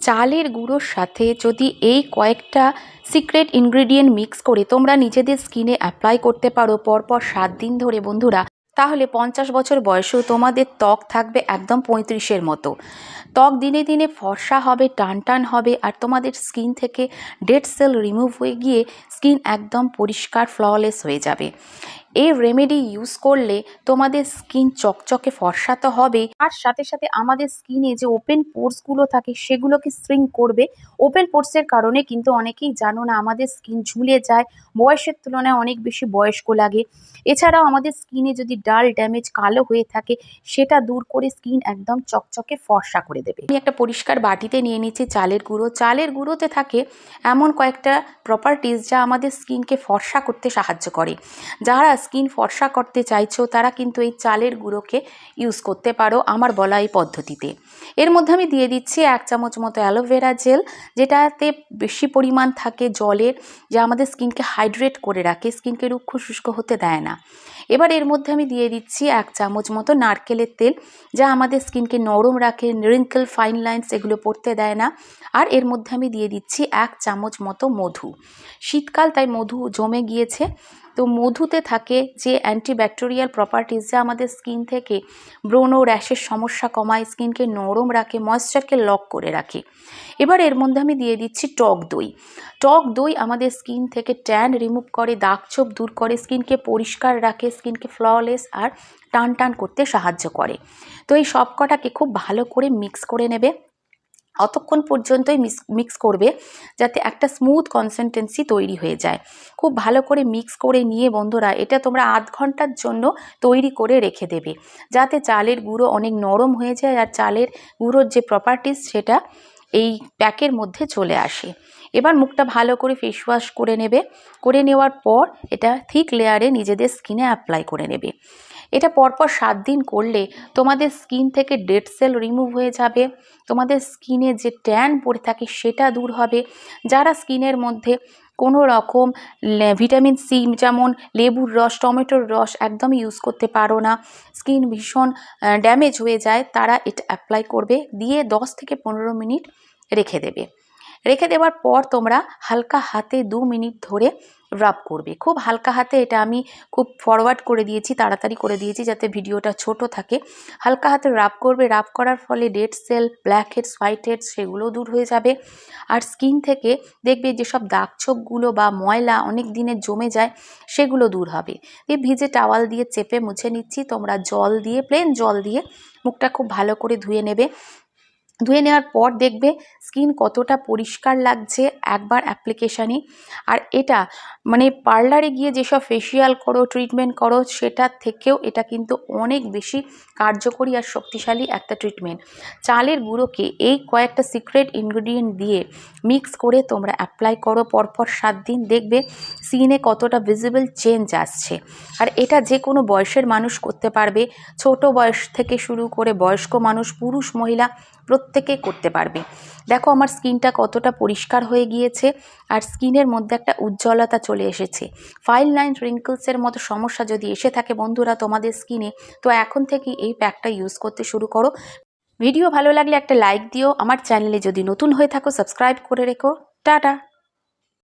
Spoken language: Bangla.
চালের গুঁড়োর সাথে যদি এই কয়েকটা সিক্রেট ইনগ্রিডিয়েন্ট মিক্স করে তোমরা নিজেদের স্কিনে অ্যাপ্লাই করতে পারো, পরপর সাত দিন ধরে বন্ধুরা, তাহলে পঞ্চাশ বছর বয়সেও তোমাদের ত্বক থাকবে একদম পঁয়ত্রিশের মতো। ত্বক দিনে দিনে ফর্সা হবে, টান টান হবে, আর তোমাদের স্কিন থেকে ডেড সেল রিমুভ হয়ে গিয়ে স্কিন একদম পরিষ্কার ফ্ললেস হয়ে যাবে। এই রেমেডি ইউজ করলে তোমাদের স্কিন চকচকে ফর্সা তো হবে। আর সাথে সাথে আমাদের স্কিনে যে ওপেন পোর্সগুলো থাকে, সেগুলোকে শ্রিঙ্ক করবে। ওপেন পোর্সের কারণে কিন্তু অনেকেই জানো না, আমাদের স্কিন ঝুলে যায়। বয়সের তুলনায় অনেক বেশি বয়স্ক লাগে। এছাড়াও আমাদের স্কিনে যদি ডাল ড্যামেজ কালো হয়ে থাকে, সেটা দূর করে স্কিন একদম চকচকে ফর্সা করে দেবে। আমি একটা পরিষ্কার বাটিতে নিয়ে নিচ্ছি চালের গুঁড়ো। চালের গুঁড়োতে থাকে এমন কয়েকটা প্রপার্টিস যা আমাদের স্কিনকে ফর্সা করতে সাহায্য করে। যারা স্কিন ফর্সা করতে চাইছো, তারা কিন্তু এই চালের গুঁড়োকে ইউজ করতে পারো আমার বলা এই পদ্ধতিতে। এর মধ্যে আমি দিয়ে দিচ্ছি এক চামচ মতো অ্যালোভেরা জেল, যেটাতে বেশি পরিমাণ থাকে জলের, যা আমাদের স্কিনকে হাইড্রেট করে রাখে, স্কিনকে রুক্ষ শুষ্ক হতে দেয় না। এবার এর মধ্যে আমি দিয়ে দিচ্ছি এক চামচ মতো নারকেলের তেল, যা আমাদের স্কিনকে নরম রাখে রিঙ্কেল ফাইন লাইন্স এগুলো পড়তে দেয় না। আর এর মধ্যে আমি দিয়ে দিচ্ছি এক চামচ মতো মধু। শীতকাল, তাই মধু জমে গিয়েছে। তো মধুতে থাকে যে অ্যান্টিব্যাকটেরিয়াল প্রপার্টিস যা আমাদের স্কিন থেকে ব্রণ র্যাশের সমস্যা কমায়, স্কিনকে নরম রাখে ময়েশ্চারকে লক করে রাখে। এবার এর মধ্যে আমি দিয়ে দিচ্ছি টক দই। টক দই আমাদের স্কিন থেকে ট্যান রিমুভ করে, দাগ ছোপ দূর করে স্কিনকে পরিষ্কার রাখে স্কিনকে ফ্ললেস আর টান টান করতে সাহায্য করে। তো এই সব কটাকে খুব ভালো করে মিক্স করে নেবে। অতক্ষণ পর্যন্তই মিক্স মিক্স করবে যাতে একটা স্মুথ কনসিস্টেন্সি তৈরি হয়ে যায়। খুব ভালো করে মিক্স করে নিয়ে বন্ধুরা, এটা তোমরা আধ ঘণ্টার জন্য তৈরি করে রেখে দেবে। যাতে চালের গুঁড়ো অনেক নরম হয়ে যায় আর চালের গুঁড়োর যে প্রপার্টিস সেটা এই প্যাকের মধ্যে চলে আসে। এবার মুখটা ভালো করে ফেস ওয়াশ করে নেবে। করে নেওয়ার পর এটা থিক লেয়ারে নিজেদের স্কিনে অ্যাপ্লাই করে নেবে। এটা পরপর সাত দিন করলে তোমাদের স্কিন থেকে ডেড সেল রিমুভ হয়ে যাবে। তোমাদের স্কিনে যে ট্যান পড়ে থাকে সেটা দূর হবে। যারা স্কিনের মধ্যে কোনো রকম ভিটামিন সি যেমন লেবুর রস, টমেটোর রস একদম ইউজ করতে পারো না। স্কিন ভীষণ ড্যামেজ হয়ে যায়, তারা এটা অ্যাপ্লাই করবে, দিয়ে দশ থেকে পনেরো মিনিট রেখে দেবে। রেখে দেওয়ার পর তোমরা হালকা হাতে দু মিনিট ধরে রাব করবে। খুব হালকা হাতে এটা আমি খুব ফরওয়ার্ড করে দিয়েছি, তাড়াতাড়ি করে দিয়েছি যাতে ভিডিওটা ছোট থাকে। হালকা হাতে রাব করবে রাব করার ফলে dead cell black heads white heads সেগুলোও দূর হয়ে যাবে। আর স্কিন থেকে দেখবে যেসব দাগ ছোপগুলো বা ময়লা অনেক দিনের জমে যায়, সেগুলো দূর হবে। দিয়ে ভিজে টাওয়াল দিয়ে চেপে মুছে নিচ্ছি, তোমরা জল দিয়ে প্লেন জল দিয়ে মুখটা খুব ভালো করে ধুয়ে নেবে। ধুয়ে নেওয়ার পর দেখবে স্কিন কতটা পরিষ্কার লাগছে একবার অ্যাপ্লিকেশানে আর এটা মানে পার্লারে গিয়ে যেসব ফেসিয়াল করো ট্রিটমেন্ট করো সেটার থেকেও এটা কিন্তু অনেক বেশি কার্যকরী আর শক্তিশালী একটা ট্রিটমেন্ট চালের গুঁড়োকে এই কয়েকটা সিক্রেট ইনগ্রিডিয়েন্ট দিয়ে মিক্স করে তোমরা অ্যাপ্লাই করো পরপর সাত দিন। দেখবে স্কিনে কতটা ভিজিবল চেঞ্জ আসছে। আর এটা যে কোনো বয়সের মানুষ করতে পারবে। ছোট বয়স থেকে শুরু করে বয়স্ক মানুষ, পুরুষ, মহিলা প্রত্যেকে করতে পারবে। দেখো আমার স্কিনটা কতটা পরিষ্কার হয়ে গিয়েছে আর স্কিনের মধ্যে একটা উজ্জ্বলতা চলে এসেছে। ফাইল লাইন রিঙ্কলসের মতো সমস্যা যদি এসে থাকে বন্ধুরা তোমাদের স্কিনে, তো এখন থেকে এই প্যাকটা ইউজ করতে শুরু করো। ভিডিও ভালো লাগলে একটা লাইক দিও। আমার চ্যানেলে যদি নতুন হয়ে থাকো সাবস্ক্রাইব করে রেখো। টাটা!